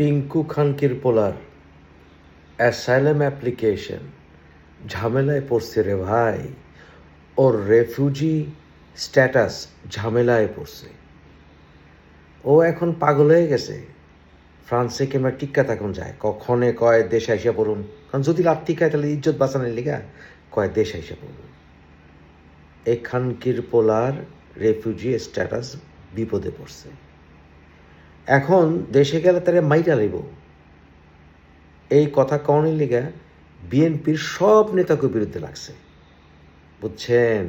টিঙ্কু খানকির পোলার asylum application. ঝামেলায় পড়ছে রে ভাই। ওর রেফিউজি স্ট্যাটাস ঝামেলায় পড়ছে। ও এখন পাগল হয়ে গেছে। ফ্রান্সে কিংবা টিক্কা তখন যায়? কখনে কয় দেশ আইসা পড়ুন? কারণ যদি লাভ টিকায় তাহলে ইজ্জত বাঁচানোর লিগা। কয় দেশ আইসা পড়ুন? এখানকির পোলার রেফিউজি স্ট্যাটাস বিপদে পড়ছে। এখন দেশে গেলে তারা মাইটা লইব। এই কথা কওয়ানোর লিগা বিএনপির সব নেতাকে বিরুদ্ধে লাগছে। বুঝছেন?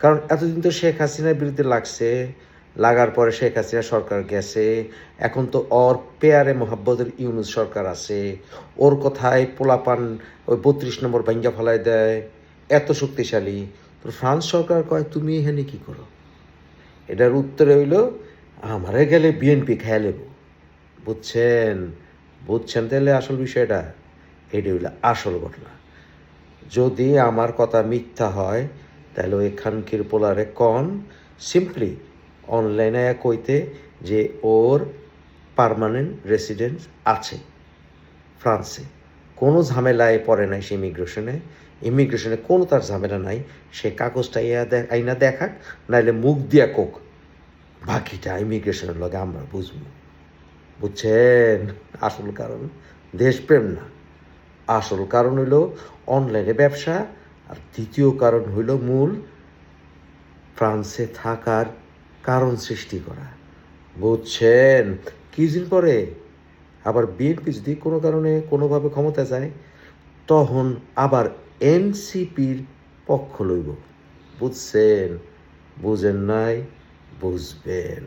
কারণ এতদিন তো শেখ হাসিনার বিরুদ্ধে লাগছে, লাগার পরে শেখ হাসিনা সরকার গেছে, এখন তো ওর পেয়ারে মোহাব্বতের ইউনুস সরকার আছে, ওর কথায় পোলাপান ওই বত্রিশ নম্বর ভাঙ্গা ফেলাই দেয়, এত শক্তিশালী। তো ফ্রান্স সরকার কয়, তুমি এখানে কি করো? এটার উত্তরে হইল আমারে গেলে বিএনপি খেয়ে লেব। বুঝছেন? বুঝছেন তাহলে আসল বিষয়টা? এটি হইল আসল ঘটনা। যদি আমার কথা মিথ্যা হয় তাহলে ওই খানকির পোলারে কন সিম্পলি অনলাইনে কইতে যে ওর পার্মানেন্ট রেসিডেন্স আছে ফ্রান্সে কোনো ঝামেলায় পড়ে নাই সে ইমিগ্রেশনে ইমিগ্রেশনে কোনো তার ঝামেলা নাই। সে কাগজটা ইয়া আইনা দেখাক, নাইলে মুখ দিয়া কোক। বাকিটা ইমিগ্রেশনের লগে আমরা বুঝব। বুঝছেন? আসল কারণ, দেশপ্রেম না। আসল কারণ হইল অনলাইনে ব্যবসা, আর দ্বিতীয় কারণ হইল মূল, ফ্রান্সে থাকার কারণ সৃষ্টি করা। বুঝছেন? কিছুদিন পরে আবার বিএনপি যদি কোনো কারণে কোনোভাবে ক্ষমতা যায়, তখন আবার এনসিপির পক্ষ লইব। বুঝছেন? বুঝেন নাই? বুঝবেন